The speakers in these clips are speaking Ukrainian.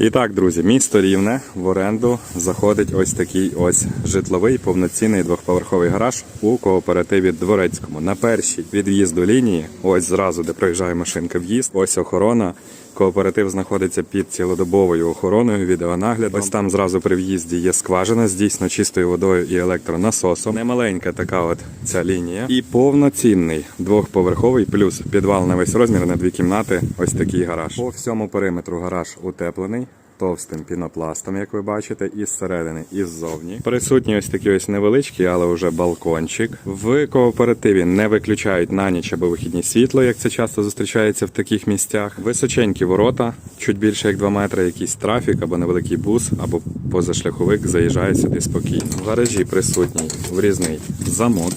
І так, друзі, місто Рівне в оренду заходить ось такий ось житловий повноцінний двохповерховий гараж у кооперативі Дворецькому. На першій від в'їзду лінії, ось зразу, де проїжджає машинка в'їзд, ось охорона. Кооператив знаходиться під цілодобовою охороною, Відеонагляду Ось там зразу при в'їзді є скважина з дійсно чистою водою і електронасосом. Немаленька така от ця лінія. І повноцінний двохповерховий плюс підвал на весь розмір на дві кімнати. Ось такий гараж. По всьому периметру гараж утеплений. Товстим пінопластом, як ви бачите, і зсередини, і ззовні. Присутній ось такий ось невеличкий, але вже балкончик. В кооперативі не виключають на ніч або вихідні світло, як це часто зустрічається в таких місцях. Височенькі ворота, чуть більше як 2 метри, якийсь трафік або невеликий бус, або позашляховик заїжджає сюди спокійно. В гаражі присутній врізний замок.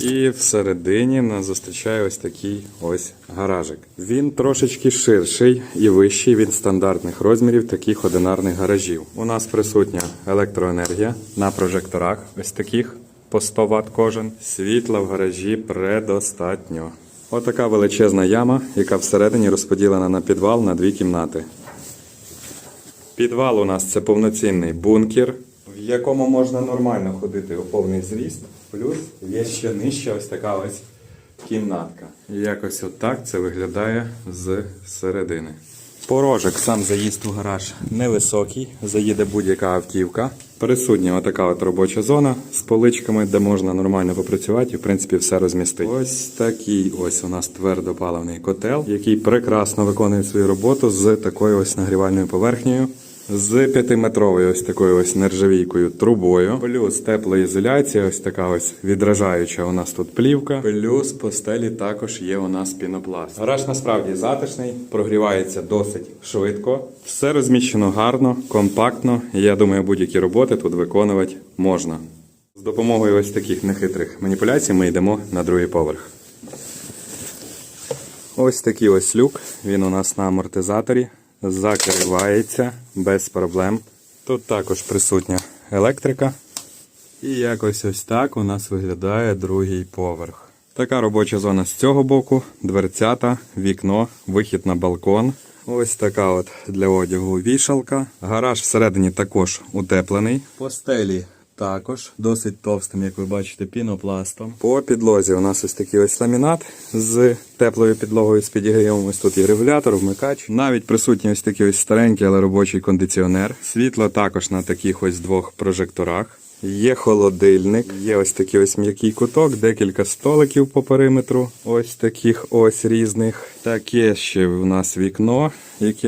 І всередині нас зустрічає ось такий ось гаражик. Він трошечки ширший і вищий від стандартних розмірів таких одинарних гаражів. У нас присутня електроенергія на прожекторах, ось таких по 100 Вт кожен. Світла в гаражі предостатньо. Отака величезна яма, яка всередині розподілена на підвал на дві кімнати. Підвал у нас це повноцінний бункер, в якому можна нормально ходити у повний зріст. Плюс є ще нижче ось така ось кімнатка. Якось отак це виглядає з середини. Порожок, сам заїзд у гараж невисокий, заїде будь-яка автівка. Присутня отака от робоча зона з поличками, де можна нормально попрацювати і в принципі все розмістити. Ось такий ось у нас твердопаливний котел, який прекрасно виконує свою роботу з такою ось нагрівальною поверхнею. З п'ятиметровою ось такою ось нержавійкою трубою, плюс теплоізоляція, ось така ось відражаюча у нас тут плівка. Плюс по стелі також є у нас пінопласт. Гараж насправді затишний, прогрівається досить швидко. Все розміщено гарно, компактно. Я думаю, будь-які роботи тут виконувати можна. З допомогою ось таких нехитрих маніпуляцій ми йдемо на другий поверх. Ось такий ось люк. Він у нас на амортизаторі. Закривається без проблем. Тут також присутня електрика. І якось ось так у нас виглядає другий поверх. Така робоча зона з цього боку, дверцята, вікно, вихід на балкон. Ось така от для одягу вішалка. Гараж всередині також утеплений. По стелі також досить товстим, як ви бачите, пінопластом. По підлозі у нас ось такий ось ламінат з теплою підлогою з підігрівом. Ось тут є регулятор, вмикач. Навіть присутній ось такий ось старенький, але робочий кондиціонер. Світло також на таких ось двох прожекторах. Є холодильник, є ось такий ось м'який куток, декілька столиків по периметру, ось таких ось різних. Таке ще в нас вікно, яке